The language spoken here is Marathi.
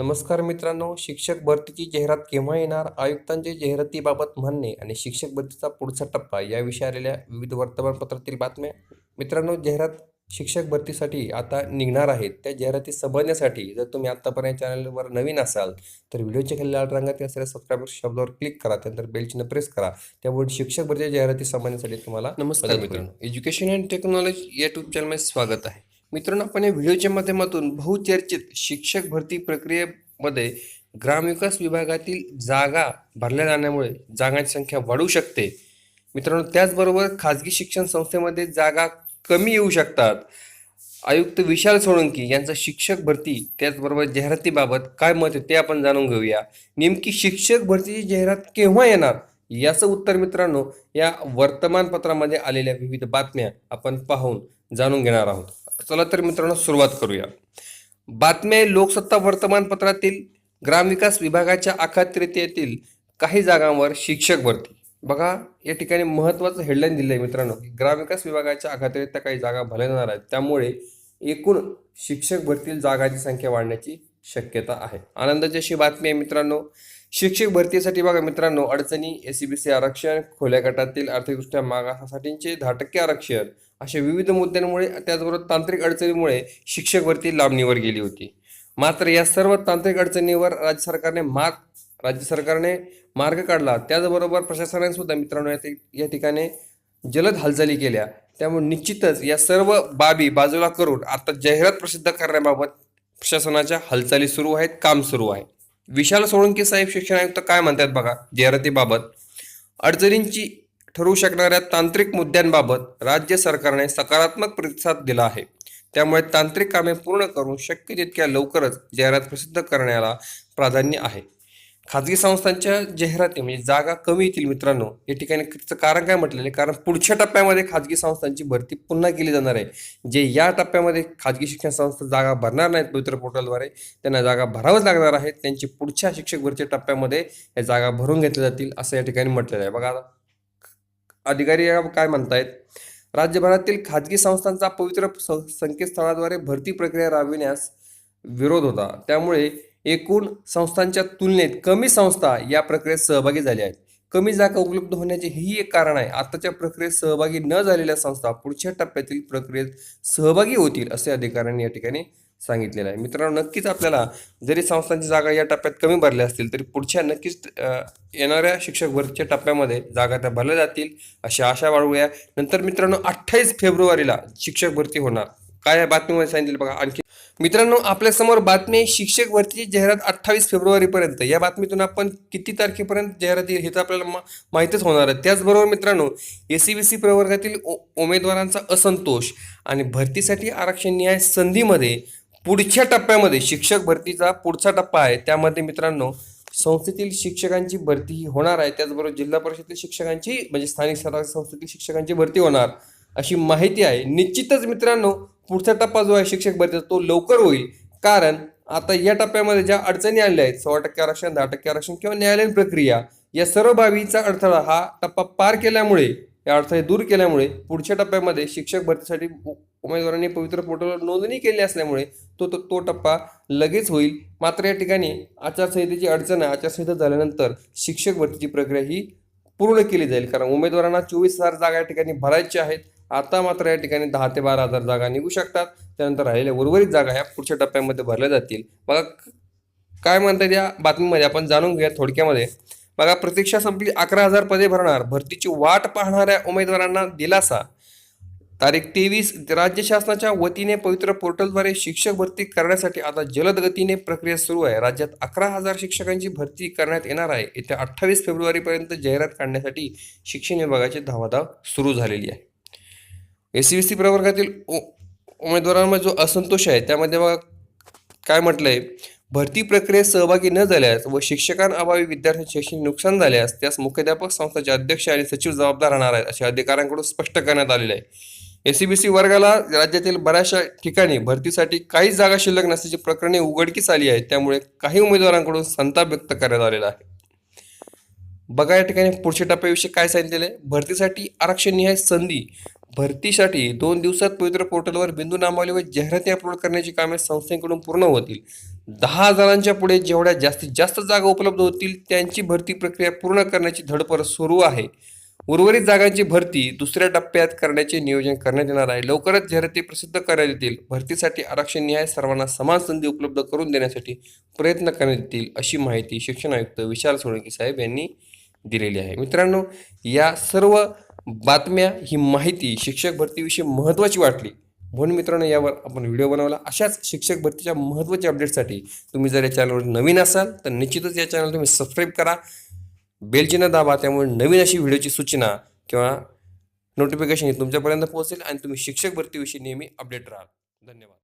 नमस्कार मित्रांनो शिक्षक भरतीची जाहिरात केव्हा येणार? आयुक्तांचे जाहिरातीबाबत म्हणणे आणि शिक्षक भरतीचा पुढचा टप्पा याविषयी आलेल्या विविध वर्तमानपत्रातील बातम्या. मित्रांनो जाहिरात शिक्षक भरतीसाठी आता निघणार आहेत. त्या जाहिराती समजण्यासाठी जर तुम्ही आत्तापर्यंत चॅनलवर नवीन असाल तर व्हिडिओच्या खाली लाल रंगात असलेल्या सबस्क्राईबर शब्दावर क्लिक करा त्यानंतर बेल चिन्ह प्रेस करा. त्यामुळे शिक्षक भरतीच्या जाहिराती समजण्यासाठी तुम्हाला नमस्कार मित्रांनो एज्युकेशन अँड टेक्नॉलॉजी या युट्यूब चॅनलमध्ये स्वागत आहे. मित्रांनो आपण या व्हिडिओच्या माध्यमातून बहुचर्चित शिक्षक भरती प्रक्रियेमध्ये ग्रामविकास विभागातील जागा भरल्या जाण्यामुळे जागांची संख्या वाढू शकते. मित्रांनो त्याचबरोबर खाजगी शिक्षण संस्थेमध्ये जागा कमी येऊ शकतात. आयुक्त विशाल सोळंकी यांचा शिक्षक भरती त्याचबरोबर जाहिरातीबाबत काय मत आहे ते आपण जाणून घेऊया. नेमकी शिक्षक भरतीची जाहिरात केव्हा येणार? याचं उत्तर मित्रांनो या वर्तमानपत्रामध्ये आलेल्या विविध बातम्या आपण पाहून जाणून घेणार आहोत. चला तर मित्रांनो सुरुवात करूया. बातम्या लोकसत्ता वर्तमानपत्रातील ग्रामविकास विभागाच्या अखत्रितेतील काही जागांवर शिक्षक भरती. बघा या ठिकाणी महत्त्वाचं हेडलाईन दिलं आहे मित्रांनो की ग्रामविकास विभागाच्या अखत्रित काही जागा भरल्या जाणार आहेत त्यामुळे एकूण शिक्षक भरतील जागांची संख्या वाढण्याची शक्यता आहे. आनंदाची अशी बातमी आहे मित्रांनो शिक्षक भरतीसाठी बघा मित्रांनो अडचणी एस सी बी सी आरक्षण खोल्या गटातील आर्थिकदृष्ट्या मागासाठींचे दहा टक्के आरक्षण अशा विविध मुद्द्यांमुळे त्याचबरोबर तांत्रिक अडचणीमुळे शिक्षक भरती लांबणीवर गेली होती. मात्र या सर्व तांत्रिक अडचणीवर राज्य सरकारने मार्ग राज्य सरकारने मार्ग काढला. त्याचबरोबर प्रशासनाने सुद्धा मित्रांनो या या ठिकाणी जलद हालचाली केल्या. त्यामुळे निश्चितच या सर्व बाबी बाजूला करून आता जाहिरात प्रसिद्ध करण्याबाबत प्रशासनाच्या हालचाली सुरू आहेत काम सुरू आहे. विशाल सोळंकी साहेब शिक्षण आयुक्त काय म्हणतात बघा? जाहिरातीबाबत. अडचणींची ठरू शकणाऱ्या तांत्रिक मुद्द्यांबाबत राज्य सरकारने सकारात्मक प्रतिसाद दिला आहे. त्यामुळे तांत्रिक कामे पूर्ण करून शक्य तितक्या लवकरच जाहिरात प्रसिद्ध करण्याला प्राधान्य आहे. खाजगी संस्थांच्या जाहिराती म्हणजे जागा कमी येतील मित्रांनो या ठिकाणी कारण काय म्हटलेले कारण पुढच्या टप्प्यामध्ये खाजगी संस्थांची भरती पुन्हा केली जाणार आहे. जे या टप्प्यामध्ये खाजगी शिक्षण संस्था जागा भरणार नाहीत पवित्र पोर्टलद्वारे त्यांना जागा भरावंच लागणार आहेत त्यांची पुढच्या शिक्षक भरती टप्प्यामध्ये या जागा भरून घेतल्या जातील असं या ठिकाणी म्हटलेलं आहे. बघा आता अधिकारी काय म्हणतायत? राज्यभरातील खाजगी संस्थांचा पवित्र संकेतस्थळाद्वारे भरती प्रक्रिया राबविण्यास विरोध होता. त्यामुळे एकूण संस्थांच्या तुलनेत कमी संस्था या प्रक्रियेत सहभागी झाल्या आहेत. कमी जागा उपलब्ध होण्याचे ही एक कारण आहे. आताच्या प्रक्रियेत सहभागी न झालेल्या संस्था पुढच्या टप्प्यातील प्रक्रियेत सहभागी होतील असे अधिकाऱ्यांनी या ठिकाणी सांगितलेलं आहे. मित्रांनो नक्कीच आपल्याला जरी संस्थांची जागा या टप्प्यात कमी भरल्या असतील तरी पुढच्या नक्कीच येणाऱ्या शिक्षक भरतीच्या टप्प्यामध्ये जागा त्या भरल्या जातील अशी आशा बाळगूया. नंतर मित्रांनो अठ्ठावीस फेब्रुवारीला शिक्षक भरती होणार. काय या बातमीमध्ये सांगितले बघा आणखी. मित्रांनो आपल्यासमोर बातमी आहे, शिक्षक भरतीची जाहिरात अठ्ठावीस फेब्रुवारीपर्यंत. या बातमीतून आपण किती तारखेपर्यंत जाहिरात येईल हे तर आपल्याला मा- माहीतच होणार आहे. त्याचबरोबर मित्रांनो एस सी बी सी प्रवर्गातील उमेदवारांचा असंतोष आणि भरतीसाठी आरक्षण न्याय संधीमध्ये पुढच्या टप्प्यामध्ये शिक्षक भरतीचा पुढचा टप्पा आहे. त्यामध्ये मित्रांनो संस्थेतील शिक्षकांची भरती ही होणार आहे. त्याचबरोबर जिल्हा परिषदेतील शिक्षकांची म्हणजे स्थानिक स्वराज्य संस्थेतील शिक्षकांची भरती होणार अशी माहिती आहे. निश्चितच मित्रांनो पुढचा टप्पा जो आहे शिक्षक भरतीचा तो लवकर होईल. कारण आता या टप्प्यामध्ये ज्या अडचणी आलेल्या आहेत सोळा टक्के आरक्षण दहा टक्के आरक्षण किंवा न्यायालयीन प्रक्रिया या सर्व बाबीचा अडथळा हा टप्पा पार केल्यामुळे या अडथळे दूर केल्यामुळे पुढच्या टप्प्यामध्ये शिक्षक भरतीसाठी उमेदवारांनी पवित्र पोर्टलवर नोंदणी केली असल्यामुळे तो तो तो टप्पा लगेच होईल. मात्र या ठिकाणी आचारसंहितेची अडचण आचारसंहिता झाल्यानंतर शिक्षक भरतीची प्रक्रिया ही पूर्ण केली जाईल. कारण उमेदवारांना चोवीस हजार जागा या ठिकाणी भरायच्या आहेत. आता मात्र या ठिकाणी दहा ते बारा हजार जागा निघू शकतात. त्यानंतर राहिलेल्या उर्वरित जागा ह्या पुढच्या टप्प्यामध्ये भरल्या जातील. बघा काय म्हणतात या बातमीमध्ये आपण जाणून घेऊया थोडक्यामध्ये. बघा प्रतीक्षा संपली अकरा हजार पदे भरणार. भरतीची वाट पाहणाऱ्या उमेदवारांना दिलासा. तारीख तेवीस. राज्य शासनाच्या वतीने पवित्र पोर्टलद्वारे शिक्षक भरती करण्यासाठी आता जलद गतीने प्रक्रिया सुरू आहे. राज्यात अकरा हजार शिक्षकांची भरती करण्यात येणार आहे. येत्या अठ्ठावीस फेब्रुवारीपर्यंत जाहिरात काढण्यासाठी शिक्षण विभागाची धावाधाव सुरू झालेली आहे. एस सी बी सी प्रवर्गातील उ- उमेदवारांमध्ये जो असंतोष आहे त्यामध्ये बघा काय म्हटलंय? भरती प्रक्रियेत सहभागी न झाल्यास व शिक्षकांअभावी विद्यार्थ्यांचे शैक्षणिक नुकसान झाल्यास त्यास मुख्याध्यापक संस्थाचे अध्यक्ष आणि सचिव जबाबदार राहणार आहेत असे अधिकाऱ्यांकडून स्पष्ट करण्यात आलेले आहे. एसीबीसी वर्गाला राज्यातील बऱ्याचशा ठिकाणी भरतीसाठी काहीच जागा शिल्लक नसल्याची प्रकरणे उघडकीस आली आहेत. त्यामुळे काही उमेदवारांकडून संताप व्यक्त करण्यात आलेला आहे. बघा या ठिकाणी पुढच्या टप्प्याविषयी काय सांगितलेलं आहे. भरतीसाठी आरक्षण निहाय संधी. भरतीसाठी दोन दिवसात पवित्र पोर्टलवर बिंदू नामावली व जाहिराती अपलोड करण्याची कामे संस्थेकडून पूर्ण होतील. दहा हजारांच्या पुढे जेवढ्या जास्तीत जास्त जागा उपलब्ध होतील त्यांची भरती प्रक्रिया पूर्ण करण्याची धडपड सुरू आहे. उर्वरित जागांची भरती दुसऱ्या टप्प्यात करण्याचे नियोजन करण्यात येणार आहे. लवकरच जाहिराती प्रसिद्ध करण्यात येतील. भरतीसाठी आरक्षण न्याय सर्वांना समान संधी उपलब्ध करून देण्यासाठी प्रयत्न करण्यात येतील अशी माहिती शिक्षण आयुक्त विशाल सोळंकी साहेब यांनी दिलेली आहे. मित्रांनो या सर्व बातम्या ही माहिती शिक्षक भरतीविषयी महत्त्वाची वाटली. म्हणून मित्रांनो यावर आपण व्हिडिओ बनवला. अशाच शिक्षक भरतीच्या महत्त्वाच्या अपडेटसाठी तुम्ही जर या चॅनलवर नवीन असाल तर निश्चितच या चॅनल तुम्ही सबस्क्राईब करा. बेलचिन्ह दाबा त्यामुळे नवीन अशी व्हिडिओची सूचना किंवा नोटिफिकेशन ही तुमच्यापर्यंत पोहोचेल आणि तुम्ही शिक्षक भरतीविषयी नेहमी अपडेट राहाल. धन्यवाद.